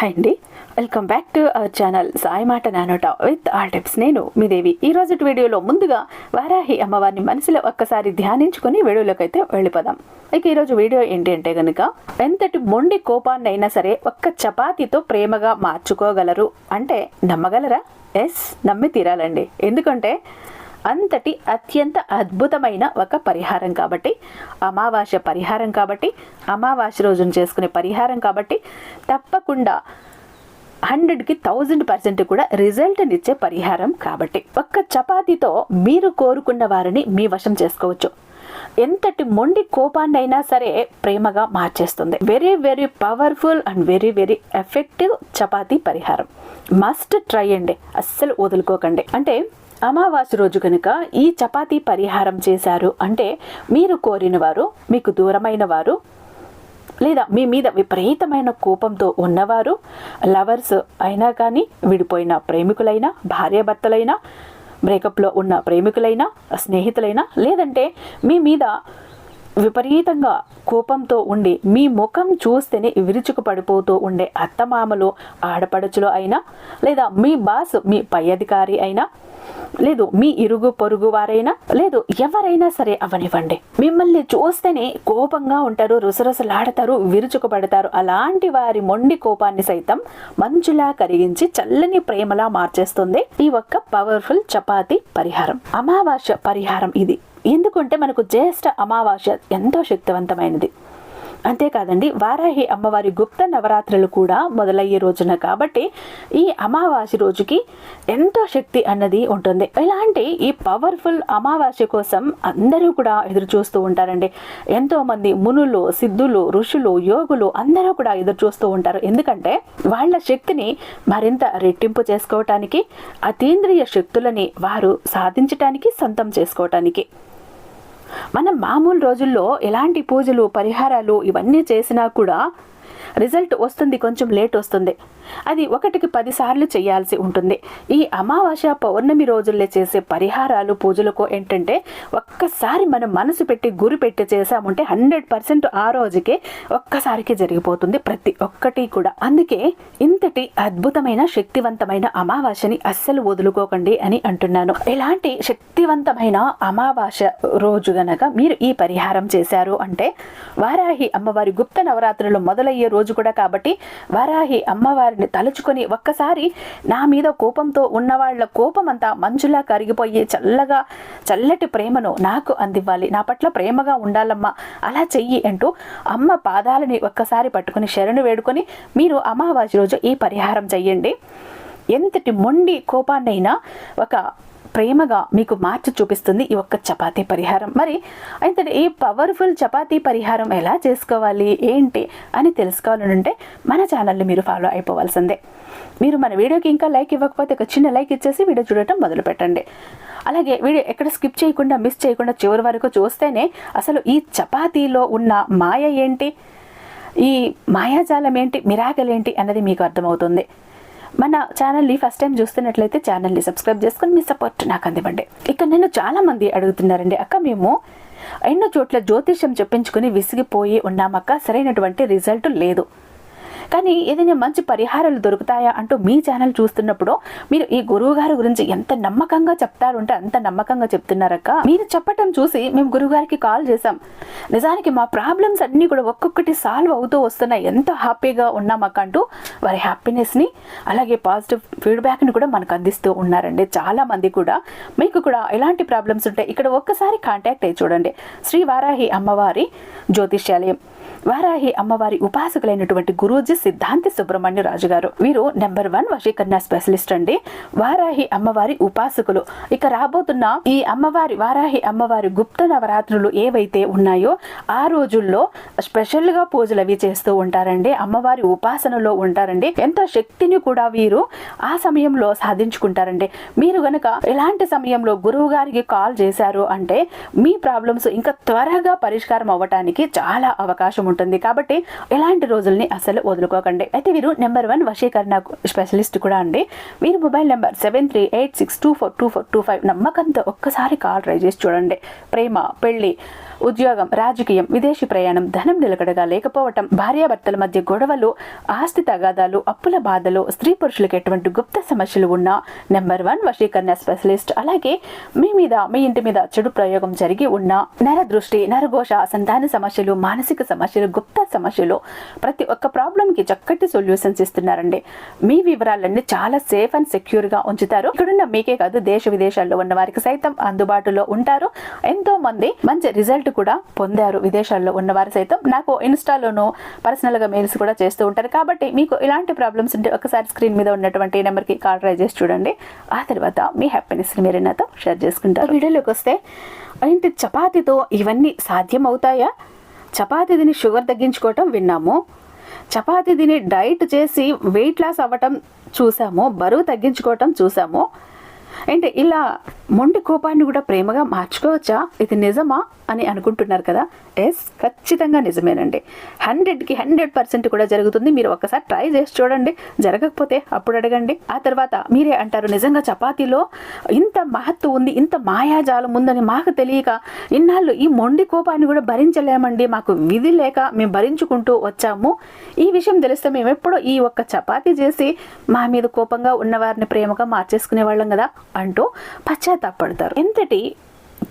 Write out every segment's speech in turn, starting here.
Hi అండి. Welcome back to our channel Sai మాట నానోట విత్ ఆల్ టిప్స్. నేను మీ దేవి. ఈ రోజు వీడియోలో ముందుగా వారాహి అమ్మవారిని మనసులో ఒక్కసారి ధ్యానించుకుని వీడియోలోకి అయితే వెళ్ళిపోదాం. ఇక ఈరోజు వీడియో ఏంటి అంటే కనుక ఎంతటి మొండి కోపాన్ని అయినా సరే ఒక్క చపాతీతో ప్రేమగా మార్చుకోగలరు. అంటే నమ్మగలరా? ఎస్ నమ్మి తీరాలండి. ఎందుకంటే అంతటి అత్యంత అద్భుతమైన ఒక పరిహారం కాబట్టి అమావాస్య పరిహారం కాబట్టి అమావాస్య రోజున చేసుకునే పరిహారం కాబట్టి తప్పకుండా హండ్రెడ్కి థౌజండ్ పర్సెంట్ కూడా రిజల్ట్నిచ్చే పరిహారం కాబట్టి. ఒక్క చపాతీతో మీరు కోరుకున్న వారిని మీ వశం చేసుకోవచ్చు. ఎంతటి మొండి కోపాన్నైనా సరే ప్రేమగా మార్చేస్తుంది. Very very powerful and very very effective chapati పరిహారం. మస్ట్ ట్రై అండి. అస్సలు వదులుకోకండి. అంటే అమావాస్య రోజు కనుక ఈ చపాతీ పరిహారం చేశారు అంటే మీరు కోరిన వారు మీకు దూరమైన వారు లేదా మీ మీద విపరీతమైన కోపంతో ఉన్నవారు లవర్స్ అయినా కానీ విడిపోయిన ప్రేమికులైనా భార్యాభర్తలైనా బ్రేకప్లో ఉన్న ప్రేమికులైనా స్నేహితులైనా లేదంటే మీ మీద విపరీతంగా కోపంతో ఉండి మీ ముఖం చూస్తేనే విరుచుకు పడిపోతూ ఉండే అత్తమామలు ఆడపడుచులు అయినా లేదా మీ బాస్ మీ పై అధికారి అయినా లేదు మీ ఇరుగు పొరుగు వారైనా లేదు ఎవరైనా సరే అవనివ్వండి. మిమ్మల్ని చూస్తేనే కోపంగా ఉంటారు రుసరుసలాడతారు విరుచుకుపడతారు. అలాంటి వారి మొండి కోపాన్ని సైతం మంచులా కరిగించి చల్లని ప్రేమలా మార్చేస్తుంది ఈ ఒక్క పవర్ఫుల్ చపాతి పరిహారం. అమావాస్య పరిహారం ఇది. ఎందుకంటే మనకు జ్యేష్ఠ అమావాస్య ఎంతో శక్తివంతమైనది. అంతేకాదండి వారాహి అమ్మవారి గుప్త నవరాత్రులు కూడా మొదలయ్యే రోజున కాబట్టి ఈ అమావాస్య రోజుకి ఎంతో శక్తి అన్నది ఉంటుంది. ఇలాంటి ఈ పవర్ఫుల్ అమావాస్య కోసం అందరూ కూడా ఎదురు చూస్తూ ఉంటారండి. ఎంతో మంది మునులు సిద్ధులు ఋషులు యోగులు అందరూ కూడా ఎదురు చూస్తూ ఉంటారు. ఎందుకంటే వాళ్ళ శక్తిని మరింత రెట్టింపు చేసుకోవటానికి అతీంద్రియ శక్తులని వారు సాధించటానికి సొంతం చేసుకోవటానికి. మనం మామూలు రోజుల్లో ఎలాంటి పూజలు పరిహారాలు ఇవన్నీ చేసినా కూడా రిజల్ట్ వస్తుంది కొంచెం లేట్ వస్తుంది. అది ఒకటికి పదిసార్లు చేయాల్సి ఉంటుంది. ఈ అమావాస్య పౌర్ణమి రోజుల్లో చేసే పరిహారాలు పూజలకు ఏంటంటే ఒక్కసారి మనం మనసు పెట్టి గురి పెట్టి చేసామంటే హండ్రెడ్ పర్సెంట్ ఆ రోజుకే ఒక్కసారికి జరిగిపోతుంది ప్రతి ఒక్కటి కూడా. అందుకే ఇంతటి అద్భుతమైన శక్తివంతమైన అమావాస్యని అస్సలు వదులుకోకండి అని అంటున్నాను. ఇలాంటి శక్తివంతమైన అమావాస్య రోజు గనక మీరు ఈ పరిహారం చేశారు అంటే వారాహి అమ్మవారి గుప్త నవరాత్రులు మొదలయ్యే రోజు కూడా కాబట్టి వారాహి అమ్మవారిని తలుచుకొని ఒక్కసారి నా మీద కోపంతో ఉన్నవాళ్ళ కోపం అంతా మంచులా కరిగిపోయి చల్లగా చల్లటి ప్రేమను నాకు అందివ్వాలి. నా పట్ల ప్రేమగా ఉండాలమ్మా. అలా చెయ్యి అంటూ అమ్మ పాదాలని ఒక్కసారి పట్టుకొని శరణు వేడుకొని మీరు అమావాస్య రోజు ఈ పరిహారం చెయ్యండి. ఎంతటి మొండి కోపాన్నైనా ఒక ప్రేమగా మీకు మార్చి చూపిస్తుంది ఈ ఒక్క చపాతీ పరిహారం. మరి అయితే ఈ పవర్ఫుల్ చపాతీ పరిహారం ఎలా చేసుకోవాలి ఏంటి అని తెలుసుకోవాలనుంటే మన ఛానల్ని మీరు ఫాలో అయిపోవాల్సిందే. మీరు మన వీడియోకి ఇంకా లైక్ ఇవ్వకపోతే ఒక చిన్న లైక్ ఇచ్చేసి వీడియో చూడటం మొదలు పెట్టండి అలాగే వీడియో ఎక్కడ స్కిప్ చేయకుండా మిస్ చేయకుండా చివరి వరకు చూస్తేనే అసలు ఈ చపాతీలో ఉన్న మాయ ఏంటి? ఈ మాయాజాలం ఏంటి? మిరాకల్ ఏంటి అన్నది మీకు అర్థమవుతుంది. మన ఛానల్ని ఫస్ట్ టైం చూస్తున్నట్లయితే ఛానల్ని సబ్స్క్రైబ్ చేసుకొని మీ సపోర్ట్ నాకు అందివ్వండి. ఇక్కడ నేను చాలా మంది అడుగుతున్నారండి అక్క మేము ఎన్నో చోట్ల జ్యోతిష్యం చెప్పించుకుని విసిగిపోయి ఉన్నామక్క సరైనటువంటి రిజల్ట్ లేదు. కానీ ఏదైనా మంచి పరిహారాలు దొరుకుతాయా అంటూ మీ ఛానల్ చూస్తున్నప్పుడు మీరు ఈ గురువు గారి గురించి ఎంత నమ్మకంగా చెప్తారు అంటే అంత నమ్మకంగా చెప్తున్నారక్క. మీరు చెప్పటం చూసి మేము గురువు గారికి కాల్ చేసాం నిజానికి మా ప్రాబ్లమ్స్ అన్నీ కూడా ఒక్కొక్కటి సాల్వ్ అవుతూ వస్తున్నాయి. ఎంత హ్యాపీగా ఉన్నామక్క అంటూ వారి హ్యాపీనెస్ని అలాగే పాజిటివ్ ఫీడ్బ్యాక్ని కూడా మనకు అందిస్తూ ఉన్నారండి. చాలా మంది కూడా మీకు కూడా ఎలాంటి ప్రాబ్లమ్స్ ఉంటాయి ఇక్కడ ఒక్కసారి కాంటాక్ట్ అయ్యి చూడండి. శ్రీ వారాహి అమ్మవారి జ్యోతిష్యాలయం. వారాహి అమ్మవారి ఉపాసకులైనటువంటి గురూజీ సిద్ధాంతి సుబ్రహ్మణ్య రాజు గారు. వీరు నెంబర్ వన్ వశీకరణ స్పెషలిస్ట్ అండి. వారాహి అమ్మవారి ఉపాసకులు. ఇక రాబోతున్న ఈ అమ్మవారి వారాహి అమ్మవారి గుప్త నవరాత్రులు ఏవైతే ఉన్నాయో ఆ రోజుల్లో స్పెషల్గా పూజలు అవి చేస్తూ ఉంటారండి. అమ్మవారి ఉపాసనలో ఉంటారండి. ఎంతో శక్తిని కూడా వీరు ఆ సమయంలో సాధించుకుంటారండి. మీరు గనక ఎలాంటి సమయంలో గురువు గారికి కాల్ చేశారు అంటే మీ ప్రాబ్లమ్స్ ఇంకా త్వరగా పరిష్కారం అవ్వటానికి చాలా అవకాశం ఉంటుంది. కాబట్టి ఎలాంటి రోజుల్ని అసలు వదులుకోకండి అయితే వీరు నెంబర్ వన్ వశీకరణ స్పెషలిస్ట్ కూడా అండి. వీరు mobile number seven three eight six two four two four two five నమ్మకంతో ఒక్కసారి కాల్ ట్రై చేసి చూడండి. ప్రేమ పెళ్ళి ఉద్యోగం రాజకీయం విదేశీ ప్రయాణం ధనం నిలకడగా లేకపోవటం భార్యాభర్తల మధ్య గొడవలు ఆస్తి తగాదాలు అప్పుల బాధలు స్త్రీ పురుషులకు ఎటువంటి గుప్త సమస్యలు ఉన్నా నెంబర్ వన్ వశీకరణ స్పెషలిస్ట్. అలాగే మీ మీద మీ ఇంటి మీద చెడు ప్రయోగం జరిగి ఉన్న నర దృష్టి నరఘోష సంతాన సమస్యలు మానసిక సమస్యలు గుప్త సమస్యలు ప్రతి ఒక్క ప్రాబ్లంకి చక్కటి సొల్యూషన్స్ ఇస్తున్నారండి. మీ వివరాలన్నీ చాలా సేఫ్ అండ్ సెక్యూర్గా ఉంచుతారు. ఇక్కడున్న మీకే కాదు దేశ విదేశాల్లో ఉన్న వారికి సైతం అందుబాటులో ఉంటారు. ఎంతో మంది మంచి రిజల్ట్ కూడా పొందారు విదేశాల్లో ఉన్నవారు సైతం. నాకు ఇన్స్టాలోనూ పర్సనల్గా మెయిల్స్ కూడా చేస్తూ ఉంటారు. కాబట్టి మీకు ఇలాంటి ప్రాబ్లమ్స్ ఉంటే ఒకసారి స్క్రీన్ మీద ఉన్నటువంటి నెంబర్కి కాల్ ట్రై చేసి చూడండి. ఆ తర్వాత మీ హ్యాపీనెస్ని మీరు నాతో షేర్ చేసుకుంటారు. వీడియోలోకి వస్తే ఏంటి చపాతీతో ఇవన్నీ సాధ్యం అవుతాయా చపాతీ తిని షుగర్ తగ్గించుకోవటం విన్నాము. చపాతీ తిని డైట్ చేసి వెయిట్ లాస్ అవ్వటం చూసాము. బరువు తగ్గించుకోవటం చూసాము. అంటే ఇలా మొండి కోపాన్ని కూడా ప్రేమగా మార్చుకోవచ్చా? ఇది నిజమా? అని అనుకుంటున్నారు కదా? ఎస్ ఖచ్చితంగా నిజమేనండి. హండ్రెడ్కి హండ్రెడ్ పర్సెంట్ కూడా జరుగుతుంది. మీరు ఒకసారి ట్రై చేసి చూడండి. జరగకపోతే అప్పుడు అడగండి. ఆ తర్వాత మీరే అంటారు నిజంగా చపాతీలో ఇంత మహత్వం ఉంది ఇంత మాయాజాలం ఉందని మాకు తెలియక ఇన్నాళ్ళు ఈ మొండి కోపాన్ని కూడా భరించలేమండి. మాకు విధి లేక మేము భరించుకుంటూ వచ్చాము. ఈ విషయం తెలిస్తే మేము ఎప్పుడో ఈ ఒక్క చపాతీ చేసి మా మీద కోపంగా ఉన్నవారిని ప్రేమగా మార్చేసుకునే వాళ్ళం కదా అంటూ పశ్చాత్తాపడతారు ఎంతటి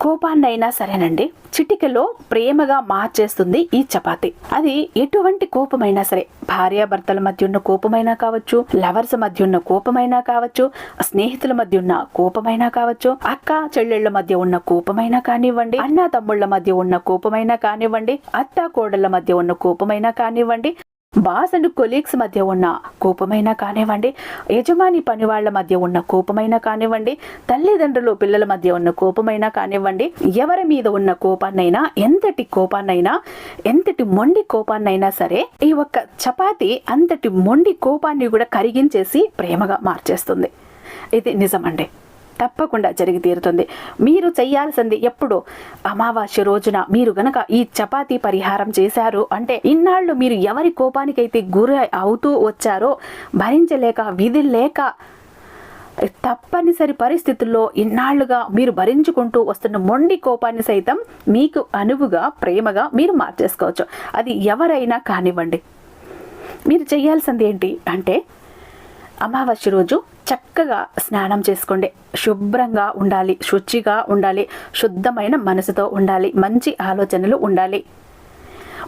కోపాన్నైనా సరేనండి. చిటికలో ప్రేమగా మార్చేస్తుంది ఈ చపాతి. అది ఎటువంటి కోపమైనా సరే భార్యాభర్తల మధ్య ఉన్న కోపమైనా కావచ్చు లవర్స్ మధ్య ఉన్న కోపమైనా కావచ్చు స్నేహితుల మధ్య ఉన్న కోపమైనా కావచ్చు అక్క చెల్లెళ్ళ మధ్య ఉన్న కోపమైనా కానివ్వండి అన్న తమ్ముళ్ళ మధ్య ఉన్న కోపమైనా కానివ్వండి అత్త కోడళ్ళ మధ్య ఉన్న కోపమైనా కానివ్వండి బాస్ అండ్ కొలీగ్స్ మధ్య ఉన్న కోపమైనా కానివ్వండి యజమాని పని వాళ్ళ మధ్య ఉన్న కోపమైనా కానివ్వండి తల్లిదండ్రులు పిల్లల మధ్య ఉన్న కోపమైనా కానివ్వండి ఎవరి మీద ఉన్న కోపాన్నైనా ఎంతటి కోపాన్నైనా ఎంతటి మొండి కోపాన్నైనా సరే ఈ ఒక్క చపాతి అంతటి మొండి కోపాన్ని కూడా కరిగించేసి ప్రేమగా మార్చేస్తుంది. ఇది నిజమండి. తప్పకుండా జరిగి తీరుతుంది. మీరు చేయాల్సింది ఎప్పుడు అమావాస్య రోజున మీరు గనక ఈ చపాతీ పరిహారం చేశారు అంటే ఇన్నాళ్ళు మీరు ఎవరి కోపానికైతే గురి అవుతూ వచ్చారో భరించలేక విధి లేక తప్పనిసరి పరిస్థితుల్లో ఇన్నాళ్ళుగా మీరు భరించుకుంటూ వస్తున్న మొండి కోపాన్ని సైతం మీకు అనువుగా ప్రేమగా మీరు మార్చేసుకోవచ్చు. అది ఎవరైనా కానివ్వండి. మీరు చేయాల్సింది ఏంటి అంటే అమావాస్య రోజు చక్కగా స్నానం చేసుకోండి. శుభ్రంగా ఉండాలి శుచిగా ఉండాలి శుద్ధమైన మనసుతో ఉండాలి మంచి ఆలోచనలు ఉండాలి.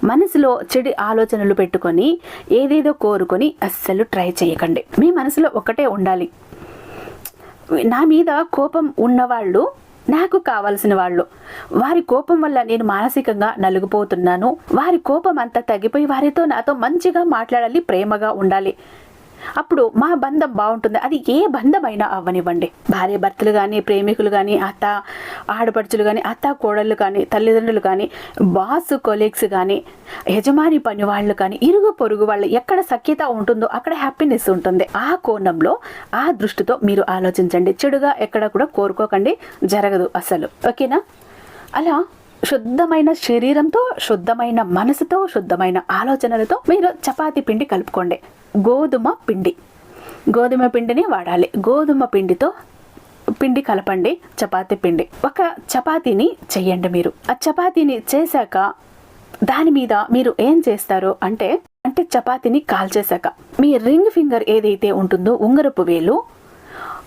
మనసులో చెడు ఆలోచనలు పెట్టుకొని ఏదేదో కోరుకొని అస్సలు ట్రై చేయకండి. మీ మనసులో ఒకటే ఉండాలి. నా మీద కోపం ఉన్నవాళ్ళు నాకు కావలసిన వాళ్ళు వారి కోపం వల్ల నేను మానసికంగా నలుగుపోతున్నాను వారి కోపం అంతా తగ్గిపోయి వారితో నాతో మంచిగా మాట్లాడాలి ప్రేమగా ఉండాలి. అప్పుడు మా బంధం బాగుంటుంది. అది ఏ బంధమైనా అవ్వనివ్వండి. భార్య భర్తలు కానీ ప్రేమికులు కానీ అత్త ఆడపడుచులు కానీ అత్త కోడళ్ళు కానీ తల్లిదండ్రులు కానీ బాస్ కొలీగ్స్ కానీ యజమాని పని వాళ్ళు కానీ ఇరుగు పొరుగు వాళ్ళు ఎక్కడ సఖ్యత ఉంటుందో అక్కడ హ్యాపీనెస్ ఉంటుంది. ఆ కోణంలో ఆ దృష్టితో మీరు ఆలోచించండి. చెడుగా ఎక్కడ కూడా కోరుకోకండి. జరగదు అసలు. ఓకేనా? అలా శుద్ధమైన శరీరంతో శుద్ధమైన మనసుతో శుద్ధమైన ఆలోచనలతో మీరు చపాతి పిండి కలుపుకోండి. గోధుమ పిండి. గోధుమ పిండిని వాడాలి. గోధుమ పిండితో పిండి కలపండి చపాతీ పిండి. ఒక చపాతీని చెయ్యండి మీరు. ఆ చపాతీని చేశాక దాని మీద మీరు ఏం చేస్తారు అంటే అంటే చపాతీని కాల్చేశాక మీ రింగ్ ఫింగర్ ఏదైతే ఉంటుందో ఉంగరపు వేలు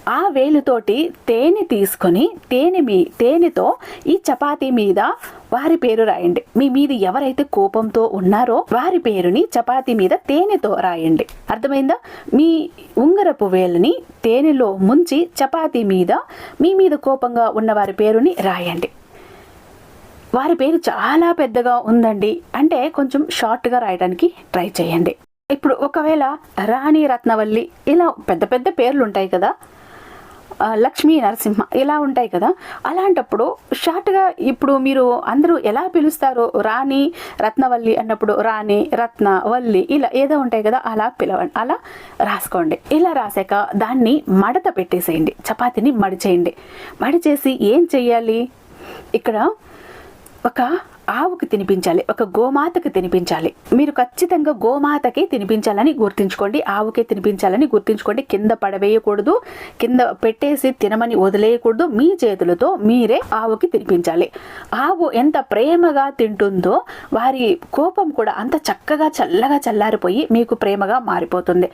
ఆ వేలుతోటి తేనె తీసుకొని తేనె మీ తేనెతో ఈ చపాతీ మీద వారి పేరు రాయండి. మీ మీద ఎవరైతే కోపంతో ఉన్నారో వారి పేరుని చపాతీ మీద తేనెతో రాయండి. అర్థమైందా? మీ ఉంగరపు వేలుని తేనెలో ముంచి చపాతీ మీద మీ మీద కోపంగా ఉన్న వారి పేరుని రాయండి. వారి పేరు చాలా పెద్దగా ఉందండి. అంటే కొంచెం షార్ట్గా రాయడానికి ట్రై చేయండి. ఇప్పుడు ఒకవేళ రాణి రత్నవల్లి ఇలా పెద్ద పెద్ద పేర్లు ఉంటాయి కదా లక్ష్మీ నరసింహ ఇలా ఉంటాయి కదా. అలాంటప్పుడు షార్ట్గా ఇప్పుడు మీరు అందరూ ఎలా పిలుస్తారో రాణి రత్నవల్లి అన్నప్పుడు రాణి రత్న వల్లి ఇలా ఏదో ఉంటాయి కదా అలా పిలవండి. అలా రాసుకోండి. ఇలా రాసాక దాన్ని మడత పెట్టేసేయండి. చపాతీని మడిచేయండి. మడిచేసి ఏం చెయ్యాలి? ఇక్కడ ఒక ఆవుకి తినిపించాలి ఒక గోమాతకి తినిపించాలి. మీరు ఖచ్చితంగా గోమాతకి తినిపించాలని గుర్తుంచుకోండి ఆవుకే తినిపించాలని గుర్తుంచుకోండి. కింద పడవేయకూడదు కింద పెట్టేసి తినమని వదిలేయకూడదు. మీ చేతులతో మీరే ఆవుకి తినిపించాలి. ఆవు ఎంత ప్రేమగా తింటుందో వారి కోపం కూడా అంత చక్కగా చల్లగా చల్లారిపోయి మీకు ప్రేమగా మారిపోతుంది.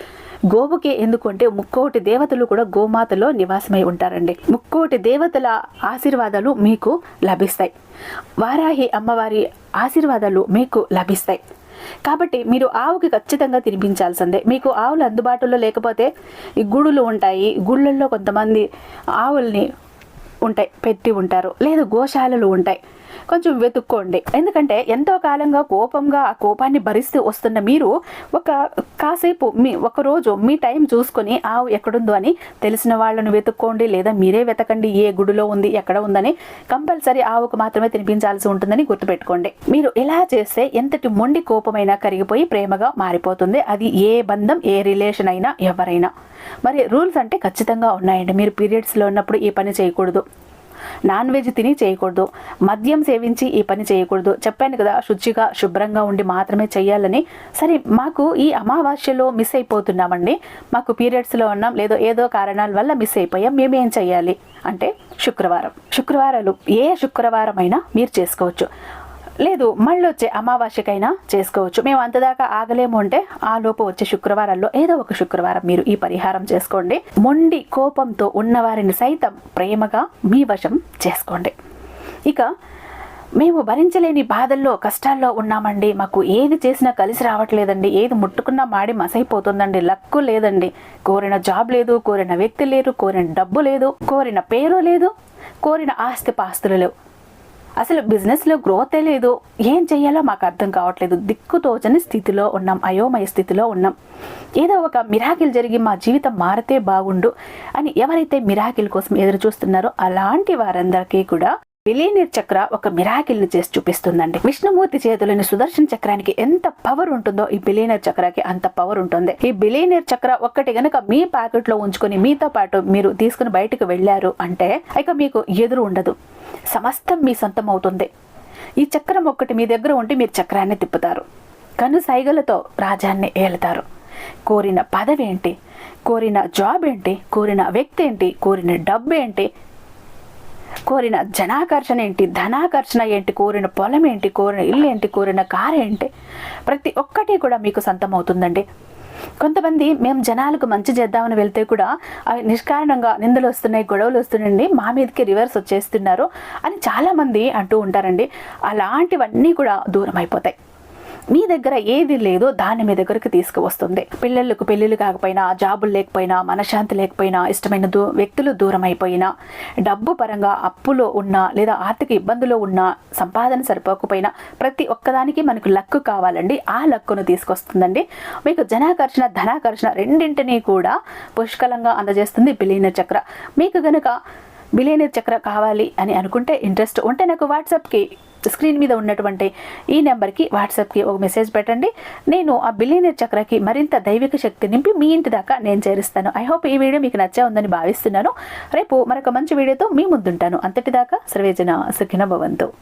గోవుకి ఎందుకంటే ముక్కోటి దేవతలు కూడా గోమాతలో నివాసమై ఉంటారండి. ముక్కోటి దేవతల ఆశీర్వాదాలు మీకు లభిస్తాయి. వారాహి అమ్మవారి ఆశీర్వాదాలు మీకు లభిస్తాయి. కాబట్టి మీరు ఆవుకి ఖచ్చితంగా తినిపించాల్సిందే. మీకు ఆవులు అందుబాటులో లేకపోతే ఈ గుడులు ఉంటాయి. గుళ్ళల్లో కొంతమంది ఆవుల్ని ఉంటాయి పెట్టి ఉంటారు. లేదు గోశాలలు ఉంటాయి. కొంచెం వెతుక్కోండి. ఎందుకంటే ఎంతో కాలంగా కోపంగా ఆ కోపాన్ని భరిస్తూ వస్తున్న మీరు ఒక కాసేపు మీ ఒకరోజు మీ టైం చూసుకొని ఆవు ఎక్కడుందో అని తెలిసిన వాళ్ళను వెతుక్కోండి. లేదా మీరే వెతకండి. ఏ గుడిలో ఉంది ఎక్కడ ఉందని కంపల్సరీ ఆవుకు మాత్రమే తినిపించాల్సి ఉంటుందని గుర్తుపెట్టుకోండి. మీరు ఇలా చేస్తే ఎంతటి మొండి కోపమైనా కరిగిపోయి ప్రేమగా మారిపోతుంది. అది ఏ బంధం ఏ రిలేషన్ అయినా ఎవరైనా. మరి రూల్స్ అంటే ఖచ్చితంగా ఉన్నాయండి. మీరు పీరియడ్స్లో ఉన్నప్పుడు ఈ పని చేయకూడదు. నాన్ వెజ్ తిని చేయకూడదు. మద్యం సేవించి ఈ పని చేయకూడదు. చెప్పాను కదా శుచిగా శుభ్రంగా ఉండి మాత్రమే చేయాలని. సరే మాకు ఈ అమావాస్యలో మిస్ అయిపోతున్నామండి. మాకు పీరియడ్స్లో ఉన్నాం. లేదో ఏదో కారణాల వల్ల మిస్ అయిపోయాం. మేమేం చేయాలి? అంటే శుక్రవారం. శుక్రవారాలు ఏ శుక్రవారం అయినా మీరు చేసుకోవచ్చు. లేదు మళ్ళీ వచ్చే అమావాస్యకైనా చేసుకోవచ్చు. మేము అంతదాకా ఆగలేము అంటే ఆ లోపు వచ్చే శుక్రవారాల్లో ఏదో ఒక శుక్రవారం మీరు ఈ పరిహారం చేసుకోండి. మొండి కోపంతో ఉన్నవారిని సైతం ప్రేమగా మీ వశం చేసుకోండి. ఇక మేము భరించలేని బాధల్లో కష్టాల్లో ఉన్నామండి. మాకు ఏది చేసినా కలిసి రావట్లేదండి. ఏది ముట్టుకున్నా మాడి మసైపోతుందండి. లక్కు లేదండి. కోరిన జాబ్ లేదు కోరిన వ్యక్తి లేరు కోరిన డబ్బు లేదు కోరిన పేరు లేదు కోరిన ఆస్తి పాస్తులు లేవు. అసలు బిజినెస్లో గ్రోతే లేదు. ఏం చెయ్యాలో మాకు అర్థం కావట్లేదు. దిక్కుతోచని స్థితిలో ఉన్నాం. అయోమయ స్థితిలో ఉన్నాం. ఏదో ఒక మిరాకిల్ జరిగి మా జీవితం మారితే బాగుండు అని ఎవరైతే మిరాకిల్ కోసం ఎదురు చూస్తున్నారో అలాంటి వారందరికీ కూడా బిలీనియర్ చక్ర ఒక మిరాకిల్ని చేసి చూపిస్తుందండి. విష్ణుమూర్తి చేతులని సుదర్శన్ చక్రానికి ఎంత పవర్ ఉంటుందో ఈ బిలీనీర్ చక్రకి అంత పవర్ ఉంటుంది. ఈ బిలీనీర్ చక్ర ఒక్కటి గనక మీ ప్యాకెట్లో ఉంచుకొని మీతో పాటు మీరు తీసుకుని బయటకు వెళ్ళారు అంటే ఇక మీకు ఎదురు ఉండదు. సమస్తం మీ సొంతం అవుతుంది. ఈ చక్రం ఒక్కటి మీ దగ్గర ఉంటే మీరు చక్రాన్ని తిప్పుతారు. కను సైగలతో రాజాన్ని ఏలుతారు. కోరిన పదవి ఏంటి కోరిన జాబ్ ఏంటి? కోరిన వ్యక్తి ఏంటి? కోరిన డబ్బు ఏంటి? కోరిన జనాకర్షణ ఏంటి? ధనాకర్షణ ఏంటి? కోరిన పొలం ఏంటి? కోరిన ఇల్లు ఏంటి? కోరిన కారు ఏంటి? ప్రతి ఒక్కటి కూడా మీకు సొంతం అవుతుందండి కొంతమంది మేము జనాలకు మంచి చేద్దామని వెళ్తే కూడా అవి నిష్కారణంగా నిందలు వస్తున్నాయి గొడవలు వస్తున్నాయండి. మా మీదకి రివర్స్ వచ్చేస్తున్నారు అని చాలామంది అంటూ ఉంటారండి. అలాంటివన్నీ కూడా దూరం అయిపోతాయి మీ దగ్గర ఏది లేదో దాన్ని మీ దగ్గరకు తీసుకువస్తుంది. పిల్లలకు పెళ్ళిళ్ళు కాకపోయినా జాబులు లేకపోయినా మనశ్శాంతి లేకపోయినా ఇష్టమైన దూ వ్యక్తులు దూరం అయిపోయినా డబ్బు పరంగా అప్పులో ఉన్నా లేదా ఆర్థిక ఇబ్బందులో ఉన్నా సంపాదన సరిపోకపోయినా ప్రతి ఒక్కదానికి మనకు లక్కు కావాలండి. ఆ లక్కును తీసుకొస్తుందండి. మీకు జనాకర్షణ ధనాకర్షణ రెండింటినీ కూడా పుష్కలంగా అందజేస్తుంది బిలీన చక్ర. మీకు గనుక బిలియనర్ చక్ర కావాలి అని అనుకుంటే ఇంట్రెస్ట్ ఉంటే నాకు వాట్సాప్కి స్క్రీన్ మీద ఉన్నటువంటి ఈ నెంబర్కి వాట్సాప్కి ఒక మెసేజ్ పెట్టండి. నేను ఆ బిలియనర్ చక్రకి మరింత దైవిక శక్తి నింపి మీ ఇంటి దాకా నేను చేరుస్తాను. ఐ హోప్ ఈ వీడియో మీకు నచ్చా ఉందని భావిస్తున్నాను. రేపు మరొక మంచి వీడియోతో మీ ముందుంటాను. అంతటిదాకా సర్వేజన సుఖిన భవంతు.